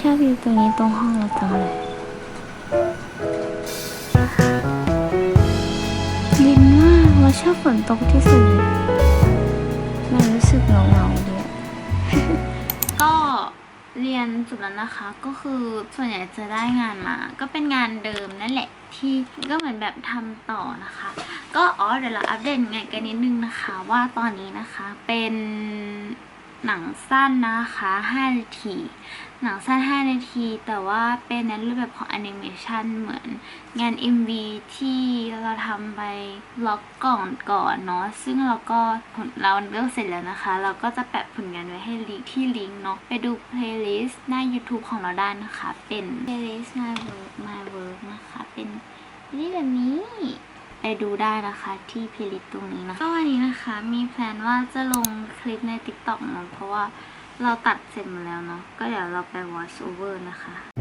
ชอบอยู่ตรงนี้ตรงห้องเราจังเลยเย็นมากเราชอบฝนตกที่สุดมันรู้สึกเหงาเงาๆดีก็เรียนจบแล้วนะคะ ก็คือส่วนใหญ่จะได้งานมา ก็เป็นงานเดิมนั่นแหละที่ก็เหมือนแบบทำต่อนะคะ ก็อ๋อเดี๋ยวเราอัปเดตงานกันนิดนึงนะคะ ว่าตอนนี้นะคะเป็นหนังสั้นนะคะ5นาที หนังสั้น 5 นาที แต่ว่าเป็นในรูปแบบของแอนิเมชันเหมือนงาน MV ที่เราทำไปล็อกก่อนก่อนเนาะซึ่งเราก็ผลเราเลือกเสร็จแล้วนะคะ เราก็จะแปะผลงานไว้ให้ลิงที่ลิงก์เนาะไปดู playlist หน้า YouTube ของเราได้นะคะ เป็น playlist my work my work นะคะ เป็นนี่แบบนี้ไปดูได้นะคะที่เพลย์ลิสต์ตรงนี้นะคะก็วันนี้นะคะมีแพลนว่าจะลงคลิปใน TikTok เนาะเพราะว่า เราตัดเสร็จหมดแล้วเนาะก็เดี๋ยวเราไป voice over นะคะ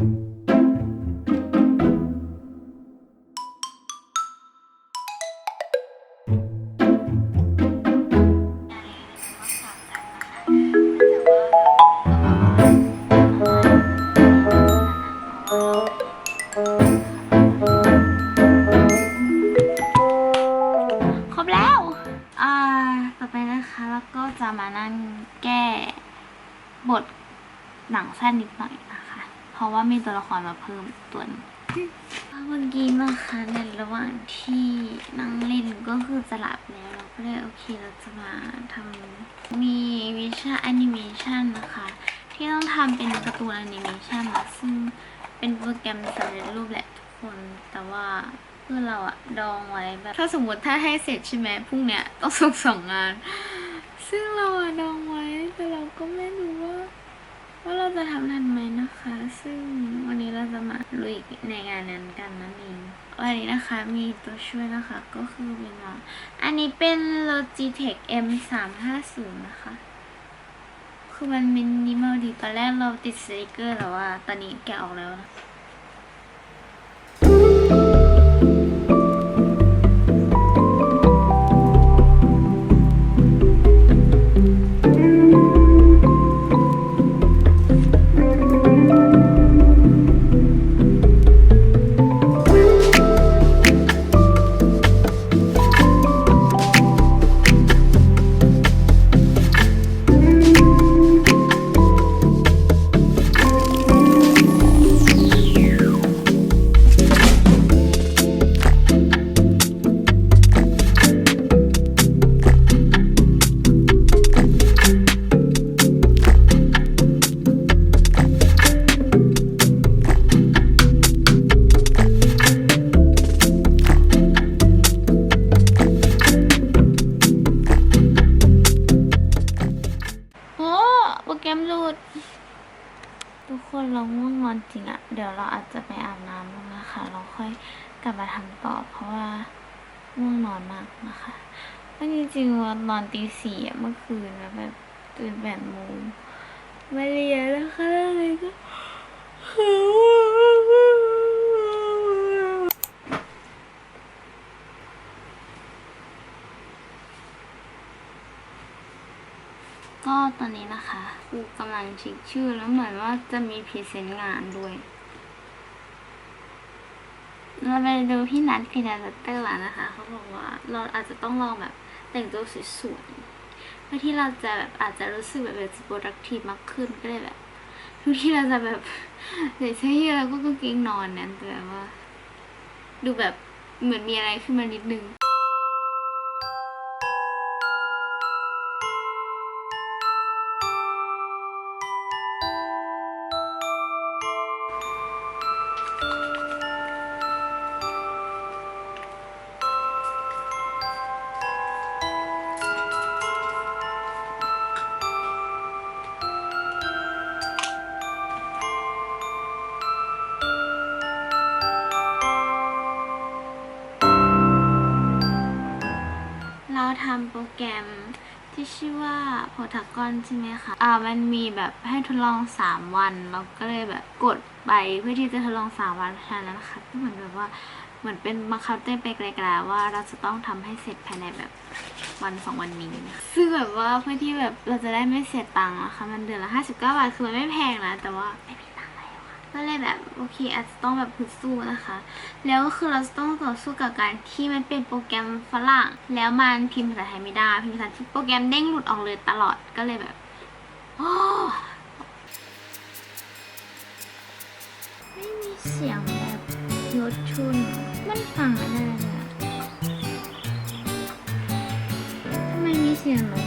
สั้นนิดหน่อยนะคะ เพราะว่ามีตัวละครมาเพิ่มตัวนึงเมื่อกี้นะคะในระหว่างที่นั่งเล่นก็คือจะหลับแล้วเราก็เลยโอเคเราจะมาทำมีวิชาแอนิเมชันนะคะ ที่ต้องทำเป็นการ์ตูนแอนิเมชันนะซึ่งเป็นโปรแกรมสำเร็จรูปแหละทุกคนแต่ว่าเพื่อเราอะดองไว้แบบถ้าสมมติถ้าให้เสร็จใช่ไหมพรุ่งเนี้ยต้องส่งสองงาน ซึ่งเราอะดองไว้แต่เราก็ไม่รู้ ว่าเราจะทำทันไหมนะคะ ซึ่งวันนี้เราจะมาลุยในงานนั้นกันนั่นเองวันนี้นะคะมีตัวช่วยนะคะก็คือเป็นว่าอันนี้เป็น Logitech M 3 5 0นะคะ คือมันมินิมอลดีตอนแรกเราติดสติกเกอร์แต่ว่าตอนนี้แกะออกแล้วนะ โปรแกรมหลุด ทุกคนเราง่วงนอนจริงอะเดี๋ยวเราอาจจะไปอาบน้ำนะคะเราค่อยกลับมาทำต่อเพราะว่าง่วงนอนมากนะคะเพราะจริงๆว่านอนตีสี่เมื่อคืนแบบตื่นแปดโมงมาเรียนนะคะเลยก็ ก็ตอนนี้นะคะครูกำลังเช็คชื่อแล้วเหมือนว่าจะมีพรีเซนต์งานด้วย เราไปดูพี่นัทพีนัทเตอร์มานะคะ เขาบอกว่าเราอาจจะต้องลองแบบแต่งตัวสวยๆ เพื่อที่เราจะแบบอาจจะรู้สึกแบบเป็น productive มากขึ้นก็เลยแบบทุกที่เราจะแบบใส่เสื้อยืดแล้วก็กางเกงนอนเนี่ยแต่แบบว่า ดูแบบเหมือนมีอะไรขึ้นมานิดนึง แกรมที่ชื่อว่าโ o ทากอนใช่ไหมคะอ่ามันมีแบบให้ทดลอง 3 วัน เราก็เลยแบบกดไปเพื่อที่จะทดลอง 3 วันแค่นั้นนะคะก็เหมือนแบบว่าเหมือนเป็นบังคับตัวเองไปไกลๆว่าเราจะต้องทำให้เสร็จภายในแบบวันสองวันนี้นะซึ่งแบบว่าเพื่อที่แบบเราจะได้ไม่เสียตังค์นะคะมันเดือนละ59บาทคือมันไม่แพงนะแต่ว่าไม่มี ก็เลยแบบโอเคอาจจะต้องแบบพึดสู้นะคะ แล้วก็คือเราจะต้องต่อสู้กับการที่มันเป็นโปรแกรมฝรั่ง แล้วมันพิมพ์ภาษาไทยไม่ได้พิมพ์ภาษาที่โปรแกรมเด้งหลุดออกเลยตลอดก็เลยแบบโอ้ไม่มีเสียงแบบรถชุนมันฟังไม่ได้เลยทำไมมีเสียงนกร้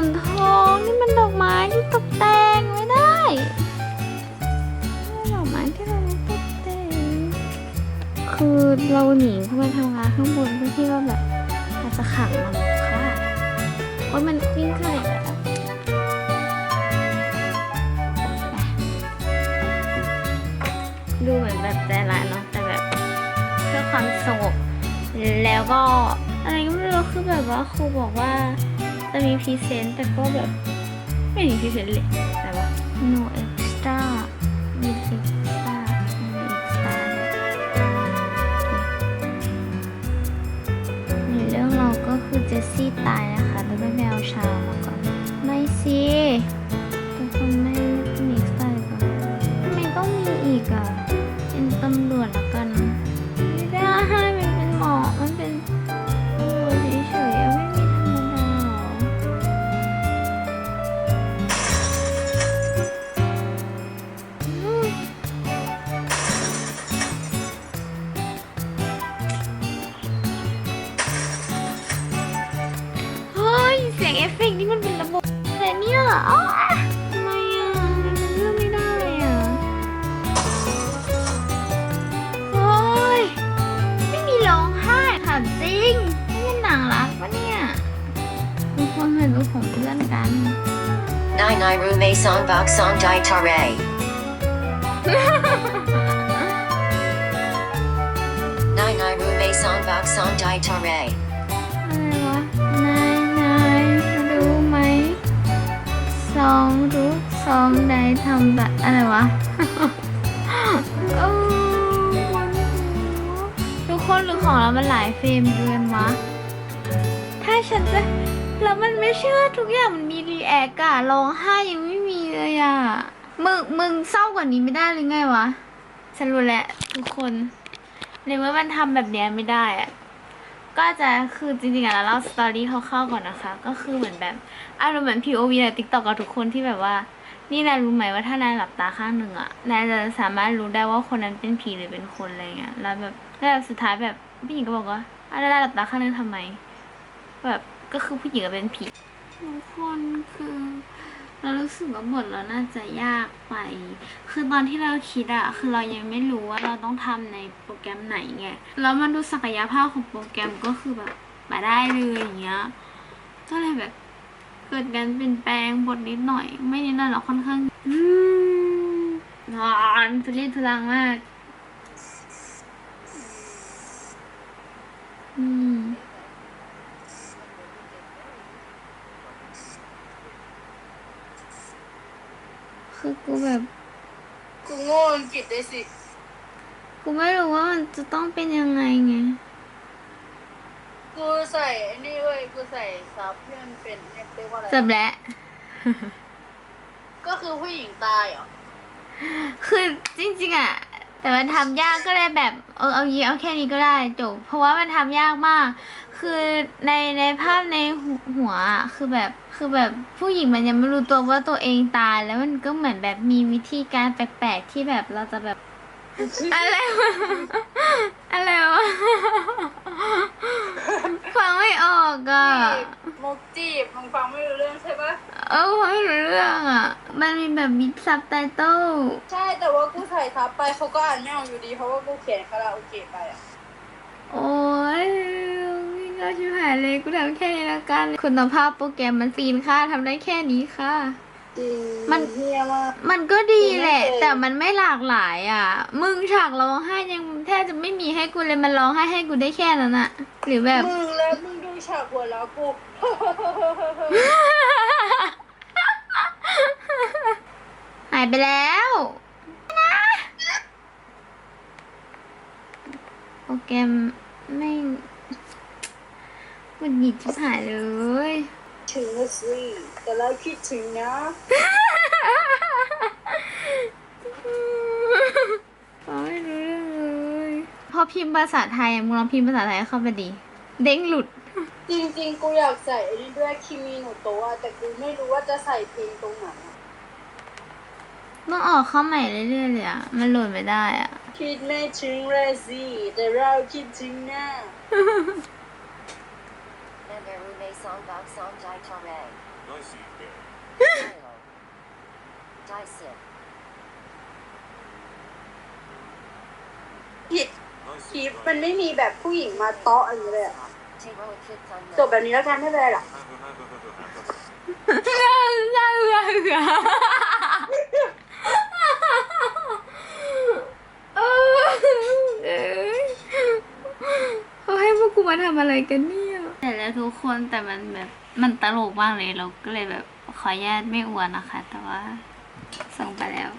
มันทองนี่มันดอกไม้ที่ตกแต่งไม่ได้ดอกไม้ที่เราไม่ตกแต่งคือเราหนีขึ้นมาทำงานข้างบนเพื่อที่ว่าแบบอาจจะขังมันค่ะโอ้ยมันวิ่งขึ้นอีกแล้วดูเหมือนแบบใจร้ายเนาะแต่แบบเพื่อความสงบแล้วก็อะไรก็ไม่รู้คือแบบว่าครูบอกว่า จะมีพรีเซนต์แต่ก็แบบ ไม่มีพรีเซนต์เลยแต่ว่า no extra with extra no extra ในเรื่องเราก็คือเจสซี่ตายนะคะโดยไม่ไปเอาชามาก่อนไม่สิทุกคนไม่ม่มี extra เลยก่อนทำไม่ต้องมีอีกอะ ทุกคนเป็นลูกของเพื่อนกัน Nai Nai Rume Song Bok Song Dai Tare. Nai Nai Rume Song Bok Song Dai Tare. อะไรวะนายนายรู้ไหมสองรู้สองใดทำแบบอะไรวะเออมันทุกคนหรือของเรามันหลายเฟรมเกินวะถ้าฉันจะ แล้วมันไม่เชื่อทุกอย่างมันมีรีแอคอะร้องไห้ยังไม่มีเลยอะมึงมึงเศร้ากว่านี้ไม่ได้หรือไงวะฉันรู้แล้วทุกคนในเมื่อมันทำแบบเนี้ยไม่ได้อะก็จะคือจริงๆอะเราเล่าสตอรี่คร่าวๆก่อนนะคะ ก็คือเหมือนแบบอารมณ์เหมือน POV ใน TikTok กับทุกคนที่แบบว่า นี่นายรู้ไหมว่าถ้านายหลับตาข้างหนึ่งอะนายจะสามารถรู้ได้ว่าคนนั้นเป็นผีหรือเป็นคนอะไรเงี้ยแล้วแบบแล้วสุดท้ายแบบผู้หญิงก็บอกว่าอะไรนายหลับตาข้างหนึงทำไม แบบ ก็คือผู้หญิงเป็นผีทุกคนคือเรารู้สึกว่าบทเราน่าจะยากไป คือตอนที่เราคิดอะคือเรายังไม่รู้ว่าเราต้องทำในโปรแกรมไหนไง แล้วมันดูศักยภาพของโปรแกรมก็คือแบบไปได้เลยอย่างเงี้ย ก็เลยแบบเกิดการเปลี่ยนแปลงบทนิดหน่อย ไม่นิดหน่อยหรอกค่อนข้างอืมนอนทุเรศทุรังมาก อืม คือกูแบบ กูโง่อังกฤษด้วยสิ กูไม่รู้ว่ามันจะต้องเป็นยังไงไง กูใส่ไอ้นี่เว้ย กูใส่ซับที่มันเป็นเรียกว่าอะไรจบแล้วก็คือผู้หญิงตายเหรอ คือจริงๆอะแต่มันทำยากก็เลยแบบ เออเอายีเอาแค่นี้ก็ได้จบเพราะว่ามันทำยากมาก คือในในภาพในหัวอะคือแบบ คือแบบผู้หญิงมันยังไม่รู้ตัวว่าตัวเองตายแล้วมันก็เหมือนแบบมีวิธีการแปลกๆที่แบบเราจะแบบ อะไรวะอะไรวะฟังไม่ออกอะมุกจีบมึงฟังไม่รู้เรื่องใช่ปะเออฟังไม่รู้เรื่องอะ มันมีแบบมิดซับไตเติลใช่แต่ว่ากูใส่ซับไปเขาก็อ่านไม่ออกอยู่ดี เพราะว่ากูเขียนคาราโอเกะไปอะ โอ้ย เอาชิบหายเลยกูทำแค่นี้แล้วกัน คุณภาพโปรแกรมมันฟีนค่าทำได้แค่นี้ค่ะ จริงมัน เฮียมาก มันก็ดีแหละไม่เคยแต่มันไม่หลากหลายอะ มึงฉากร้องไห้ยังแทบจะไม่มีให้กูเลยมันร้องไห้ให้กูได้แค่นั้นอะหรือแบบ มึงแล้วมึงดูฉากหัวแล้วกูหายไปแล้วนะโปรแกรมไม่ หงุดหงิดชิบหายเลยถึงแล้วสิแต่เราคิดถึงนะฟังไม่รู้เรื่องเลยพอพิมพ์ภาษาไทยมึงลองพิมพ์ภาษาไทยเข้าไปดิเด้งหลุด จริงๆ กูอยากใส่ไอ้นี่ด้วยคิมิโนโตะแต่กูไม่รู้ว่าจะใส่เพลงตรงไหนอะต้องออกเข้าใหม่เรื่อยๆเลยอะ มันโหลดไม่ได้อะ คิดไม่ถึงเลยสิแต่เราคิดถึงนะ Nangarume Songbok Song Jai Tore. Nice evening. Dilo. Dyson. ผิด Nice คลิปมันไม่มีแบบผู้หญิงมาเตาะอะไรเลยอะ Teroa Kids on จบแบบนี้แล้วกันไม่เป็นไรหรอกเออเอ้ยเขาให้พวกกูมาทำอะไรกันเนี่ย แต่แล้วทุกคนแต่มันแบบมันตลกมากเลยเราก็เลยแบบขออนุญาตไม่อวนนะคะ แต่ว่าส่งไปแล้ว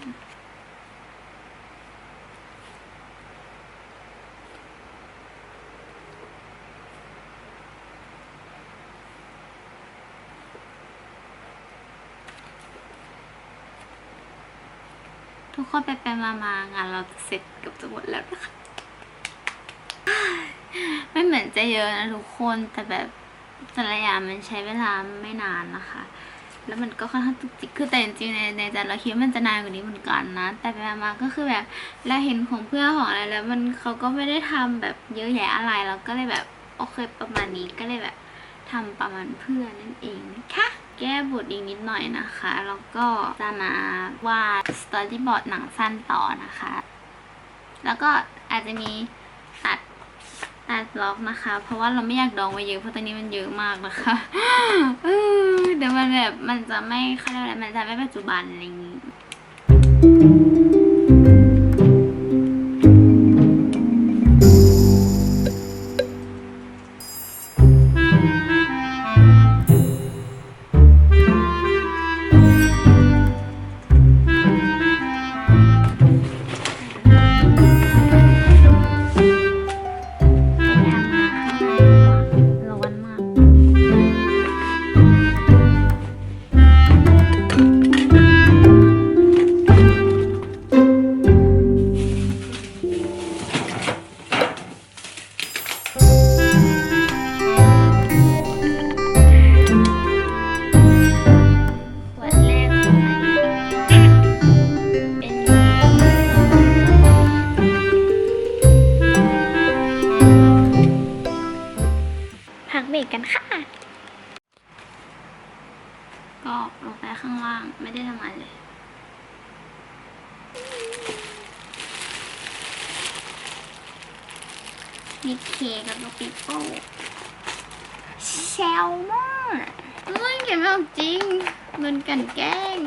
ทุกคนไปไปมามางานเราจะเสร็จเกือบจะหมดแล้วนะคะ ไม่เหมือนจะเยอะนะทุกคนแต่แบบแต่ละอย่างมันใช้เวลาไม่นานนะคะ แล้วมันก็ค่อนข้างตุกจิกคือแต่จริงในในใจเราคิดมันจะนานกว่านี้เหมือนกันนะ แต่ไปมาก็คือแบบเราเห็นของเพื่อนของอะไรแล้ว มันเขาก็ไม่ได้ทำแบบเยอะแยะอะไรเราก็เลยแบบโอเคประมาณนี้ก็เลยแบบทำประมาณเพื่อนนั่นเองนะคะแก้บทอีกนิดหน่อยนะคะ แล้วก็จะมาวาดสตอรี่บอร์ดหนังสั้นต่อนะคะ แล้วก็อาจจะมี ตัดล็อกนะคะ เพราะว่าเราไม่อยากดองไว้เยอะเพราะตอนนี้มันเยอะมากนะคะเออเดี๋ยวมันแบบมันจะไม่เขาเรียกอะไรมันจะไม่ปัจจุบันอะไรอย่างนี้ แซลมอนเฮ้ยเขียนไม่ออกจริงโดนกันแกล้ง